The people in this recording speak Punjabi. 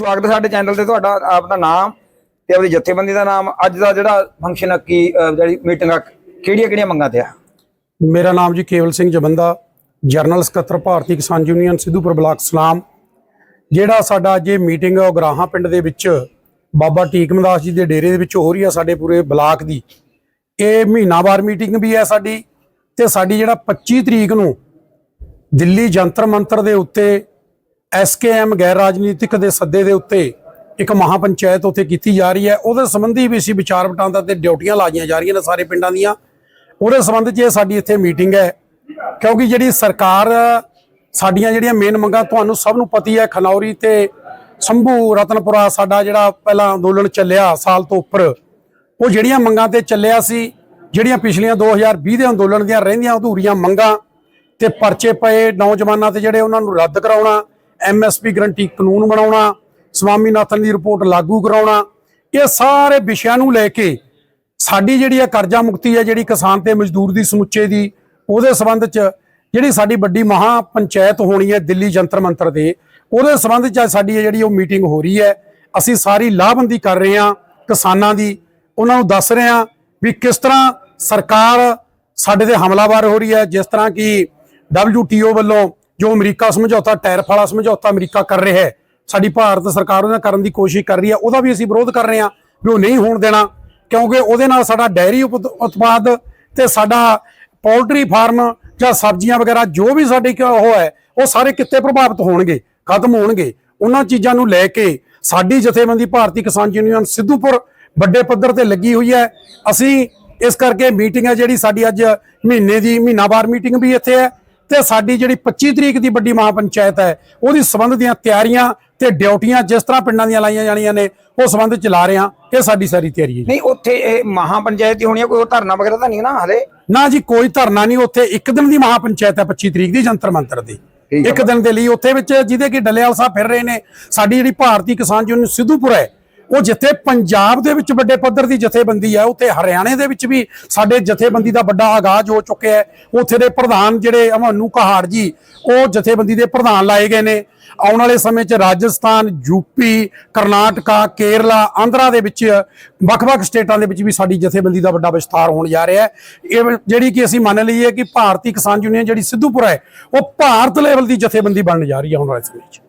ਸਵਾਗਤ ਹੈ ਸਾਡੇ ਚੈਨਲ ਤੇ, ਤੁਹਾਡਾ ਆਪਦਾ ਨਾਮ ਤੇ ਆਪਣੀ ਜਥੇਬੰਦੀ ਦਾ ਨਾਮ। ਅੱਜ ਦਾ ਜਿਹੜਾ ਫੰਕਸ਼ਨ ਆ, ਕੀ, ਅਹ, ਜਿਹੜੀ ਮੀਟਿੰਗ ਆ, ਕਿਹੜੀਆਂ ਕਿਹੜੀਆਂ ਮੰਗਾਂ ਤੇ ਆ? ਮੇਰਾ ਨਾਮ ਜੀ ਕੇਵਲ ਸਿੰਘ ਜਬੰਦਾ ਜਰਨਲ ਸਕੱਤਰ ਭਾਰਤੀ ਕਿਸਾਨ ਯੂਨੀਅਨ ਸਿੱਧੂਪੁਰ ਬਲਾਕ ਸਲਾਮ। ਜਿਹੜਾ ਸਾਡਾ ਅੱਜ ਇਹ ਮੀਟਿੰਗ ਹੈ ਉਹ ਗਰਾਹਾਂ ਪਿੰਡ ਦੇ ਵਿੱਚ ਬਾਬਾ ਟੀਕਮਦਾਸ ਜੀ ਦੇ ਡੇਰੇ ਦੇ ਵਿੱਚ ਹੋ ਰਹੀ ਹੈ ਸਾਡੇ ਪੂਰੇ ਬਲਾਕ ਦੀ। ਇਹ ਮਹੀਨਾਵਾਰ ਮੀਟਿੰਗ ਵੀ ਹੈ ਸਾਡੀ ਤੇ ਸਾਡੀ ਜਿਹੜਾ 25 ਤਰੀਕ ਨੂੰ ਦਿੱਲੀ ਜੰਤਰ ਮੰਤਰ ਦੇ ਉੱਤੇ ਐਸਕੇਐਮ ਗੈਰ ਰਾਜਨੀਤਿਕ ਦੇ ਸੱਦੇ ਦੇ ਉੱਤੇ ਇੱਕ ਮਹਾ ਪੰਚਾਇਤ ਉੱਥੇ ਕੀਤੀ ਜਾ ਰਹੀ ਹੈ। ਉਹਦੇ ਸੰਬੰਧੀ ਵੀ ਅਸੀਂ ਵਿਚਾਰ ਵਟਾਂਦਰਾ ਤੇ ਡਿਊਟੀਆਂ ਲਾਈਆਂ ਜਾ ਰਹੀਆਂ ਨੇ ਸਾਰੇ ਪਿੰਡਾਂ ਦੀਆਂ। ਉਹਦੇ ਸੰਬੰਧ 'ਚ ਇਹ ਸਾਡੀ ਇੱਥੇ ਮੀਟਿੰਗ ਹੈ। ਕਿਉਂਕਿ ਜਿਹੜੀ ਸਰਕਾਰ ਸਾਡੀਆਂ ਜਿਹੜੀਆਂ ਮੇਨ ਮੰਗਾਂ ਤੁਹਾਨੂੰ ਸਭ ਨੂੰ ਪਤੀ ਹੈ, ਖਨੌਰੀ ਤੇ ਸੰਭੂ, ਰਤਨਪੁਰਾ ਸਾਡਾ ਜਿਹੜਾ ਪਹਿਲਾਂ ਅੰਦੋਲਨ ਚੱਲਿਆ ਸਾਲ ਤੋਂ ਉੱਪਰ, ਉਹ ਜਿਹੜੀਆਂ ਮੰਗਾਂ ਤੇ ਚੱਲਿਆ ਸੀ, ਜਿਹੜੀਆਂ ਪਿਛਲੀਆਂ 2020 ਦੇ ਅੰਦੋਲਨ ਦੀਆਂ ਰਹਿੰਦੀਆਂ ਅਧੂਰੀਆਂ ਮੰਗਾਂ ਤੇ ਪਰਚੇ ਪਏ ਨੌਜਵਾਨਾਂ ਤੇ ਜਿਹੜੇ ਉਹਨਾਂ ਨੂੰ ਰੱਦ ਕਰਾਉਣਾ ਐਮਐਸਪੀ ਗਰੰਟੀ ਕਾਨੂੰਨ ਬਣਾਉਣਾ, ਸਵਾਮੀਨਾਥਨ ਦੀ ਰਿਪੋਰਟ ਲਾਗੂ ਕਰਾਉਣਾ, ਇਹ ਸਾਰੇ ਵਿਸ਼ਿਆਂ ਨੂੰ ਲੈ ਕੇ ਸਾਡੀ ਜਿਹੜੀ ਆ ਕਰਜ਼ਾ ਮੁਕਤੀ ਹੈ ਜਿਹੜੀ ਕਿਸਾਨ ਤੇ ਮਜ਼ਦੂਰ ਦੀ ਸਮੁੱਚੇ ਦੀ, ਉਹਦੇ ਸੰਬੰਧ ਚ ਜਿਹੜੀ ਸਾਡੀ ਵੱਡੀ ਮਹਾ ਪੰਚਾਇਤ ਹੋਣੀ ਹੈ ਦਿੱਲੀ ਜੰਤਰ ਮੰਤਰ ਦੇ, ਉਹਦੇ ਸੰਬੰਧ ਚ ਅੱਜ ਸਾਡੀ ਇਹ ਜਿਹੜੀ ਉਹ ਮੀਟਿੰਗ ਹੋ ਰਹੀ ਹੈ, ਅਸੀਂ ਸਾਰੀ ਲਾਹਬੰਦੀ ਕਰ ਰਹੇ ਹਾਂ ਕਿਸਾਨਾਂ ਦੀ, ਉਹਨਾਂ ਨੂੰ ਦੱਸ ਰਹੇ ਹਾਂ ਵੀ ਕਿਸ ਤਰ੍ਹਾਂ ਸਰਕਾਰ ਸਾਡੇ ਤੇ ਹਮਲਾਵਰ ਹੋ ਰਹੀ ਹੈ, ਜਿਸ ਤਰ੍ਹਾਂ ਕਿ WTO ਵੱਲੋਂ ਜੋ ਅਮਰੀਕਾ ਸਮਝੌਤਾ, ਟੈਰਫ ਵਾਲਾ ਸਮਝੌਤਾ ਅਮਰੀਕਾ ਕਰ ਰਿਹਾ ਹੈ, ਸਾਡੀ ਭਾਰਤ ਸਰਕਾਰ ਉਹਦੇ ਨਾਲ ਕਰਨ ਦੀ ਕੋਸ਼ਿਸ਼ ਕਰ ਰਹੀ ਹੈ, ਉਹਦਾ ਵੀ ਅਸੀਂ ਵਿਰੋਧ ਕਰ ਰਹੇ ਹਾਂ ਵੀ ਉਹ ਨਹੀਂ ਹੋਣ ਦੇਣਾ, ਕਿਉਂਕਿ ਉਹਦੇ ਨਾਲ ਸਾਡਾ ਡੈਰੀ ਉਪ- ਉਤਪਾਦ ਤੇ ਸਾਡਾ ਪੋਲਟਰੀ ਫਾਰਮ ਜਾਂ ਸਬਜ਼ੀਆਂ ਵਗੈਰਾ ਜੋ ਵੀ ਸਾਡੇ ਉਹ ਹੈ, ਉਹ ਸਾਰੇ ਕਿੱਤੇ ਪ੍ਰਭਾਵਿਤ ਹੋਣਗੇ, ਖਤਮ ਹੋਣਗੇ। ਉਹਨਾਂ ਚੀਜ਼ਾਂ ਨੂੰ ਲੈ ਕੇ ਸਾਡੀ ਜਥੇਬੰਦੀ ਭਾਰਤੀ ਕਿਸਾਨ ਯੂਨੀਅਨ ਸਿੱਧੂਪੁਰ ਵੱਡੇ ਪੱਧਰ ਤੇ ਲੱਗੀ ਹੋਈ ਹੈ। ਅਸੀਂ ਇਸ ਕਰਕੇ ਮੀਟਿੰਗ ਹੈ ਜਿਹੜੀ ਸਾਡੀ ਅੱਜ ਮਹੀਨੇ ਦੀ, ਮਹੀਨਾਵਾਰ ਮੀਟਿੰਗ ਵੀ ਇੱਥੇ ਹੈ। ਤੇ ਸਾਡੀ ਜਿਹੜੀ 25 ਤਰੀਕ ਦੀ ਵੱਡੀ ਮਹਾ ਪੰਚਾਇਤ ਹੈ ਉਹਦੀ ਸਬੰਧ ਦੀਆਂ ਤਿਆਰੀਆਂ ਤੇ ਡਿਊਟੀਆਂ ਜਿਸ ਤਰ੍ਹਾਂ ਪਿੰਡਾਂ ਦੀਆਂ ਲਾਈਆਂ ਜਾਣੀਆਂ ਨੇ ਉਹ ਸਬੰਧ ਚਲਾ ਰਹੇ ਹਾਂ ਇਹ ਸਾਡੀ ਸਾਰੀ ਤਿਆਰੀ ਹੈ। ਨਹੀਂ ਉੱਥੇ ਇਹ ਮਹਾ ਪੰਚਾਇਤ ਹੀ ਹੋਣੀ ਆ ਕੋਈ ਧਰਨਾ ਵਗੈਰਾ ਤਾਂ ਨਹੀਂ ਨਾ ਹਲੇ ਨਾ ਜੀ ਕੋਈ ਧਰਨਾ ਨਹੀਂ ਉੱਥੇ ਇੱਕ ਦਿਨ ਦੀ ਮਹਾ ਪੰਚਾਇਤ ਹੈ 25 ਤਰੀਕ ਦੀ ਜੰਤਰ ਮੰਤਰ ਦੀ ਹੈ। ਇੱਕ ਦਿਨ ਦੇ ਲਈ ਉੱਥੇ ਵਿੱਚ ਜਿਹਦੇ ਕਿ ਡੱਲੇਵਾਲ ਸਾਹਿਬ ਫਿਰ ਰਹੇ ਨੇ ਸਾਡੀ ਜਿਹੜੀ ਭਾਰਤੀ ਕਿਸਾਨ ਯੂਨੀਅਨ ਸਿੱਧੂਪੁਰ ਹੈ ਉਹ ਜਿੱਥੇ ਪੰਜਾਬ ਦੇ ਵਿੱਚ ਵੱਡੇ ਪੱਧਰ ਦੀ ਜਥੇਬੰਦੀ ਹੈ, ਉੱਥੇ ਹਰਿਆਣੇ ਦੇ ਵਿੱਚ ਵੀ ਸਾਡੇ ਜਥੇਬੰਦੀ ਦਾ ਵੱਡਾ ਆਗਾਜ਼ ਹੋ ਚੁੱਕਿਆ ਹੈ। ਉੱਥੇ ਦੇ ਪ੍ਰਧਾਨ ਜਿਹੜੇ ਅਮਨੂ ਕਹਾੜ ਜੀ, ਉਹ ਜਥੇਬੰਦੀ ਦੇ ਪ੍ਰਧਾਨ ਲਾਏ ਗਏ ਨੇ। ਆਉਣ ਵਾਲੇ ਸਮੇਂ 'ਚ ਰਾਜਸਥਾਨ ਯੂਪੀ ਕਰਨਾਟਕਾ, ਕੇਰਲਾ, ਆਂਧਰਾ ਦੇ ਵਿੱਚ ਵੱਖ-ਵੱਖ ਸਟੇਟਾਂ ਦੇ ਵਿੱਚ ਵੀ ਸਾਡੀ ਜਥੇਬੰਦੀ ਦਾ ਵੱਡਾ ਵਿਸਥਾਰ ਹੋਣ ਜਾ ਰਿਹਾ ਹੈ। ਇਹ ਜਿਹੜੀ ਕਿ ਅਸੀਂ ਮੰਨ ਲਈਏ ਕਿ ਭਾਰਤੀ ਕਿਸਾਨ ਯੂਨੀਅਨ ਜਿਹੜੀ ਸਿੱਧੂਪੁਰ ਹੈ, ਉਹ ਭਾਰਤ ਲੈਵਲ ਦੀ ਜਥੇਬੰਦੀ ਬਣਨ ਜਾ ਰਹੀ ਹੈ ਆਉਣ ਵਾਲੇ ਸਮੇਂ 'ਚ।